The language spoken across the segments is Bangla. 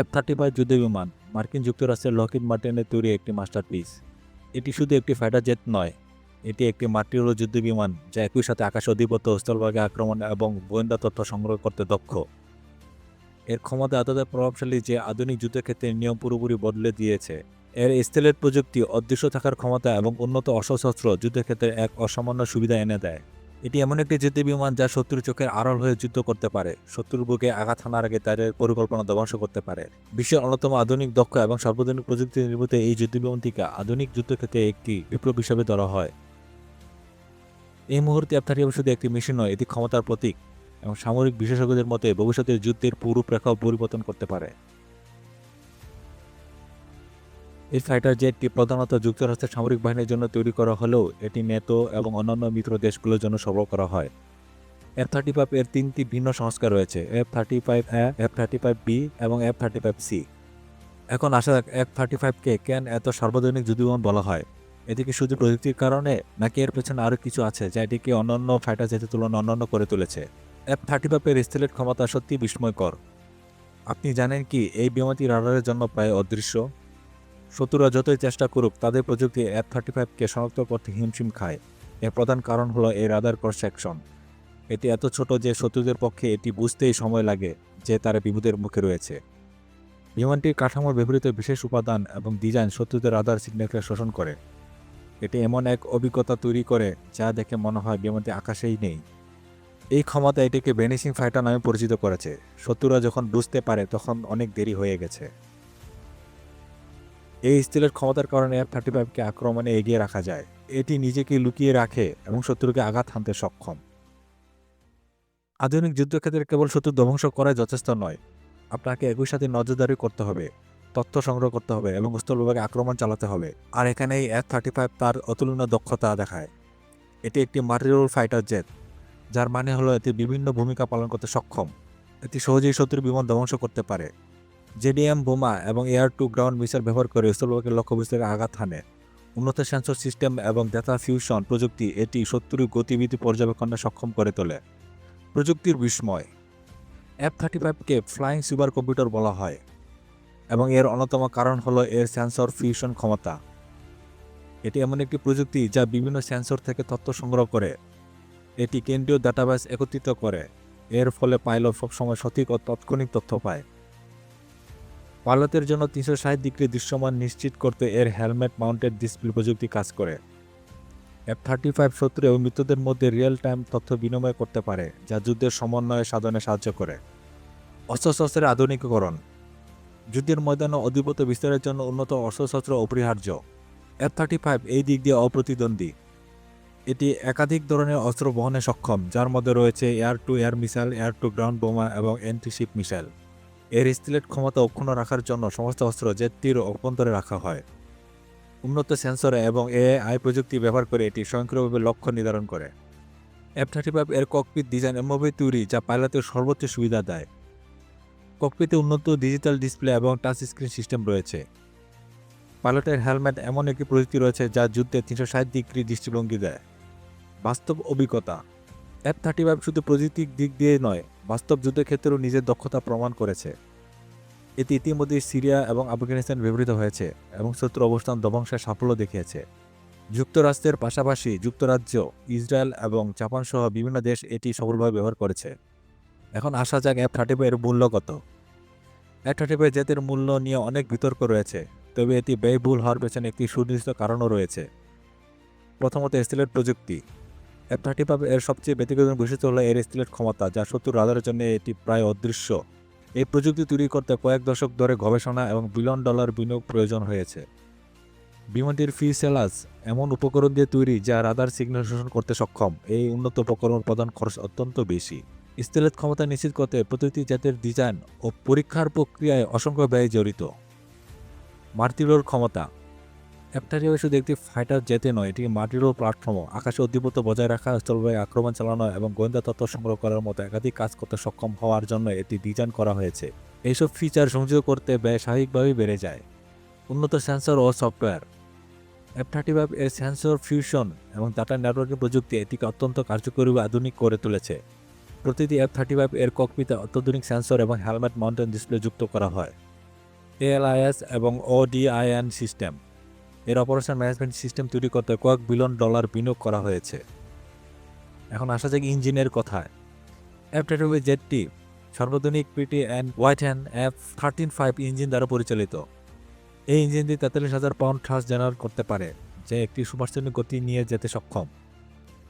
এফ থার্টি ফাইভ যুদ্ধ বিমান, মার্কিন যুক্তরাষ্ট্রের লকিড মার্টিনের তৈরি একটি মাস্টারপিস। এটি শুধু একটি ফাইটার জেট নয়, এটি একটি মাতৃল যুদ্ধ বিমান যা একই সাথে আকাশ অধিপত্য, স্থলভাগে আক্রমণ এবং গোয়েন্দা তথ্য সংগ্রহ করতে দক্ষ। এর ক্ষমতা এতটাই প্রভাবশালী যে আধুনিক যুদ্ধক্ষেত্রের নিয়ম পুরোপুরি বদলে দিয়েছে। এর স্টেলেট প্রযুক্তি, অদৃশ্য থাকার ক্ষমতা এবং উন্নত অসশস্ত্র যুদ্ধক্ষেত্রে এক অসামান্য সুবিধা এনে দেয়। এটি এমন একটি যুদ্ধ বিমান যা শত্রুর চোখের আড়াল হয়ে যুদ্ধ করতে পারে। শত্রুর বুকে আঘাত হানার আগে তাদের পরিকল্পনা ধ্বংস করতে পারে। বিশ্বের অন্যতম আধুনিক, দক্ষ এবং সর্বাধুনিক প্রযুক্তি নির্মিত এই যুদ্ধ বিমানটিকে আধুনিক যুদ্ধক্ষেত্রে একটি বিপ্লব হিসেবে ধরা হয়। এই মুহূর্তে অ্যাপথারি শুধু একটি মিশন নয়, এটি ক্ষমতার প্রতীক এবং সামরিক বিশেষজ্ঞদের মতে ভবিষ্যতের যুদ্ধের রূপরেখাও পরিবর্তন করতে পারে। এই ফাইটার জেটটি প্রধানত যুক্তরাষ্ট্রের সামরিক বাহিনীর জন্য তৈরি করা হলেও এটি নেটো এবং অন্যান্য মিত্র দেশগুলোর জন্য সরবরাহ করা হয়। এফ থার্টি ফাইভ এর তিনটি ভিন্ন সংস্কার রয়েছে F thirty five A F thirty five B এবং এফ থার্টি ফাইভ সি এখন আসা যাক এফ থার্টি ফাইভকে কেন এত সার্বজনীন যুদ্ধবিমান বলা হয়? এটি কি শুধু প্রযুক্তির কারণে নাকি এর পেছনে আরও কিছু আছে যা এটিকে অন্যান্য ফাইটার জেটের তুলনায় অন্যান্য করে তুলেছে? এফ থার্টি ফাইভের স্থলের ক্ষমতা সত্যি বিস্ময়কর। আপনি জানেন কি, এই বিমানটি রাডারের জন্য প্রায় অদৃশ্য? শত্রুরা যতই চেষ্টা করুক, তাদের প্রযুক্তি এফ থার্টি ফাইভকে শনাক্ত করতে হিমশিম খায়। এর প্রধান কারণ হলো এই রাডার ক্রস সেকশন এটি এত ছোট যে শত্রুদের পক্ষে এটি বুঝতেই সময় লাগে যে তারা বিপদের মুখে রয়েছে। বিমানটির কাঠামোর ব্যবহৃত বিশেষ উপাদান এবং ডিজাইন শত্রুদের রাডার সিগন্যালকে শোষণ করে। এটি এমন এক অভিজ্ঞতা তৈরি করে যা দেখে মনে হয় বিমানটি আকাশেই নেই। এই ক্ষমতা এটিকে ভেনিসিং ফাইটার নামে পরিচিত করেছে। শত্রুরা যখন বুঝতে পারে, তখন অনেক দেরি হয়ে গেছে। এই স্টিলের ক্ষমতার কারণে এফ থার্টি ফাইভকে আক্রমণে এগিয়ে রাখা যায়। এটি নিজেকে লুকিয়ে রাখে এবং শত্রুকে আঘাত হানতে সক্ষম। আধুনিক যুদ্ধক্ষেত্রে কেবল শত্রু ধ্বংস করাই যথেষ্ট নয়। আপনাকে একই সাথে নজরদারি করতে হবে, তথ্য সংগ্রহ করতে হবে এবং স্থলভাগে আক্রমণ চালাতে হবে। আর এখানে এই এফ থার্টি ফাইভ তার অতুলনীয় দক্ষতা দেখায়। এটি একটি মার্টিরোল ফাইটার জেট, যার মানে হলো এটি বিভিন্ন ভূমিকা পালন করতে সক্ষম। এটি সহজেই শত্রুর বিমান ধ্বংস করতে পারে। জেডিএম, বোমা এবং এয়ার টু গ্রাউন্ড মিসাইল ব্যবহার করে স্থলভাগের লক্ষ্যবস্তুকে আঘাত হানে। উন্নত সেন্সর সিস্টেম এবং ডেটা ফিউশন প্রযুক্তি এটি শত্রুর গতিবিধি পর্যবেক্ষণে সক্ষম করে তোলে। প্রযুক্তির বিস্ময়। এফ থার্টি ফাইভকে ফ্লাইং সুপার কম্পিউটার বলা হয় এবং এর অন্যতম কারণ হলো এর সেন্সর ফিউশন ক্ষমতা। এটি এমন একটি প্রযুক্তি যা বিভিন্ন সেন্সর থেকে তথ্য সংগ্রহ করে। এটি কেন্দ্রীয় ডাটাবেস একত্রিত করে। এর ফলে পাইলট সবসময় সঠিক ও তাৎক্ষণিক তথ্য পায়। পাইলটের জন্য তিনশো ষাট ডিগ্রি দৃশ্যমান নিশ্চিত করতে এর হেলমেট, মাউন্টেড ডিসপ্লে প্রযুক্তি কাজ করে। এফ থার্টি ফাইভ শত্রু এবং মৃতদের মধ্যে রিয়েল টাইম তথ্য বিনিময় করতে পারে, যা যুদ্ধের সমন্বয়ে সাধনে সাহায্য করে। অস্ত্রশস্ত্রের আধুনিকীকরণ। যুদ্ধের ময়দানে অধিপত্য বিস্তারের জন্য উন্নত অস্ত্রশস্ত্র অপরিহার্য। এফ থার্টি ফাইভ এই দিক দিয়ে অপ্রতিদ্বন্দ্বী। এটি একাধিক ধরনের অস্ত্র বহনে সক্ষম, যার মধ্যে রয়েছে air to air missile, air to ground বোমা এবং অ্যান্টিশিপ মিসাইল। এর স্টিলেট ক্ষমতা অক্ষুণ্ণ রাখার জন্য সমস্ত অস্ত্র জেটটির অভ্যন্তরে রাখা হয়। উন্নত সেন্সর এবং এআই প্রযুক্তি ব্যবহার করে এটি স্বয়ংক্রিয়ভাবে লক্ষ্য নির্ধারণ করে। এফ থার্টি ফাইভ এর ককপিট ডিজাইন এমনভাবে তৈরি, যা পাইলটের সর্বোচ্চ সুবিধা দেয়। ককপিতে উন্নত ডিজিটাল ডিসপ্লে এবং টাচ স্ক্রিন সিস্টেম রয়েছে। পাইলটের হেলমেট এমন একটি প্রযুক্তি রয়েছে, যা যুদ্ধে তিনশো ষাট ডিগ্রি দৃষ্টিভঙ্গি দেয়। বাস্তব অভিজ্ঞতা। এফ থার্টি ফাইভ শুধু প্রযুক্তির দিক দিয়ে নয় বাস্তব যুদ্ধের ক্ষেত্রেও নিজের দক্ষতা প্রমাণ করেছে। এটি ইতিমধ্যে সিরিয়া এবং আফগানিস্তান ব্যবহৃত হয়েছে এবং শত্রু অবস্থান ধ্বংসের সাফল্য দেখিয়েছে। যুক্তরাষ্ট্রের পাশাপাশি যুক্তরাজ্য, ইসরায়েল এবং জাপান সহ বিভিন্ন দেশ এটি সফলভাবে ব্যবহার করেছে। এখন আসা যাক এফ থার্টি এর মূল্য কত। এফ থার্টি ফাইভ জেতের মূল্য নিয়ে অনেক বিতর্ক রয়েছে, তবে এটি ব্যয়বহুল হওয়ার পেছনে একটি সুনির্দিষ্ট কারণও রয়েছে। প্রথমত স্টিলের প্রযুক্তি। থার্টি ফাইভ এর সবচেয়ে ব্যতিক্রম বৈশিষ্ট্য হলো এর স্টিলের ক্ষমতা, যা শত্রু রাদারের জন্য এটি প্রায় অদৃশ্য। এই প্রযুক্তি তৈরি করতে কয়েক দশক ধরে গবেষণা এবং বিলিয়ন ডলার বিনিয়োগ প্রয়োজন হয়েছে। বিমানটির ফি সেলাস এমন উপকরণ দিয়ে তৈরি যা রাদার সিগন্যাল শোষণ করতে সক্ষম। এই উন্নত উপকরণ উৎপাদন খরচ অত্যন্ত বেশি। স্টিলের ক্ষমতা নিশ্চিত করতে প্রতিটি জাতের ডিজাইন ও পরীক্ষার প্রক্রিয়ায় অসংখ্য ব্যয় জড়িত। মার্তিলোর ক্ষমতা অ্যাপটারিও শুধু একটি ফাইটার জেতে নয়, এটি মার্টিরো প্ল্যাটফর্মও আকাশে অধিপত্য বজায় রাখা স্থলভাবে আক্রমণ চালানো এবং গোয়েন্দা তথ্য সংগ্রহ করার মতো একাধিক কাজ করতে সক্ষম হওয়ার জন্য এটি ডিজাইন করা হয়েছে। এইসব ফিচার সংযোগ করতে ব্যয় স্বাভাবিকভাবেই বেড়ে যায়। উন্নত সেন্সর ও সফটওয়্যার এফ থার্টি ফাইভ এর সেন্সর ফিউশন এবং ডাটা নেটওয়ার্কিং প্রযুক্তি এটিকে অত্যন্ত কার্যকরী আধুনিক করে তুলেছে। প্রতিটি এফ থার্টি ফাইভ এর ককপিতে অত্যাধুনিক সেন্সর এবং হেলমেট মাউন্টেন ডিসপ্লে যুক্ত করা হয়। এএলআইএস এবং ওডিআইএন সিস্টেম এর অপারেশন ম্যানেজমেন্ট সিস্টেম তৈরি করতে কয়েক বিলিয়ন ডলার বিনিয়োগ করা হয়েছে। এখন আসা যাক ইঞ্জিনের কথায়। এফ থার্টি জেটটি সর্বাধুনিক Pratt and Whitney F thirteen five engine দ্বারা পরিচালিত। এই ইঞ্জিনটি তেতাল্লিশ হাজার পাউন্ড থ্রাস জেনারেট করতে পারে, যা একটি সুপারসনিক গতি নিয়ে যেতে সক্ষম।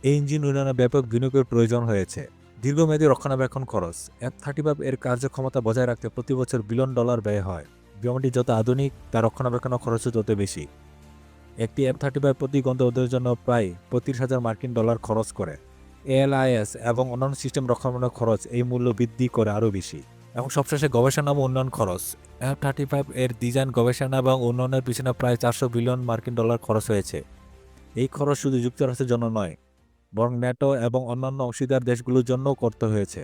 এই ইঞ্জিন উন্নয়নে ব্যাপক বিনিয়োগের প্রয়োজন হয়েছে। দীর্ঘমেয়াদী রক্ষণাবেক্ষণ খরচ এফ থার্টি ফাইভ এর কার্যক্ষমতা বজায় রাখতে প্রতি বছর বিলিয়ন ডলার ব্যয় হয়। বিমানটি যত আধুনিক, তার রক্ষণাবেক্ষণ খরচও তত বেশি। একটি এফ থার্টি ফাইভ প্রতি গন্ত ওদের জন্য প্রায় পঁয়ত্রিশ হাজার মার্কিন ডলার খরচ করে। এএলআইএস এবং অন্যান্য সিস্টেম রক্ষণাবেক্ষণ খরচ এই মূল্য বৃদ্ধি করে আরও বেশি। এবং সবশেষে গবেষণা এবং উন্নয়ন খরচ। এফ থার্টি ফাইভ এর ডিজাইন, গবেষণা এবং উন্নয়নের পিছনে প্রায় চারশো বিলিয়ন মার্কিন ডলার খরচ হয়েছে। এই খরচ শুধু যুক্তরাষ্ট্রের জন্য নয়, বরং ন্যাটো এবং অন্যান্য অংশীদার দেশগুলোর জন্যও করতে হয়েছে।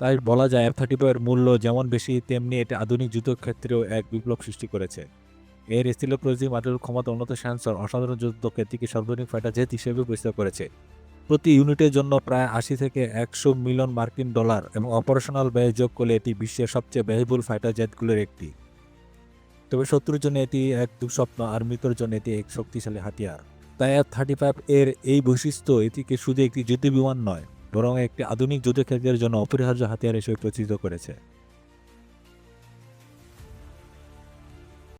তাই বলা যায় এফ থার্টি ফাইভের মূল্য যেমন বেশি, তেমনি এটি আধুনিক যুদ্ধক্ষেত্রেও এক বিপ্লব সৃষ্টি করেছে। এর স্থিলোপ্রজি মাটির ক্ষমতা, উন্নত সেন্সর অসাধারণ যুদ্ধ খ্যাতিকে সর্বাধিক ফাইটার জেট হিসেবে পরিচিত করেছে। প্রতি ইউনিটের জন্য প্রায় আশি থেকে একশো মিলিয়ন মার্কিন ডলার এবং অপারেশনাল ব্যয় যোগ করলে এটি বিশ্বের সবচেয়ে ব্যয়বহুল ফাইটার জেটগুলোর একটি। তবে শত্রুর জন্য এটি এক দুঃস্বপ্ন, আর মৃতের জন্য এটি এক শক্তিশালী হাতিয়ার। তাই এফ থার্টি ফাইভ এর এই বৈশিষ্ট্য এটিকে শুধু একটি যুদ্ধ বিমান নয়, বরং একটি আধুনিক যুদ্ধক্ষেত্রের জন্য অপরিহার্য হাতিয়ার হিসেবে প্রচিত করেছে।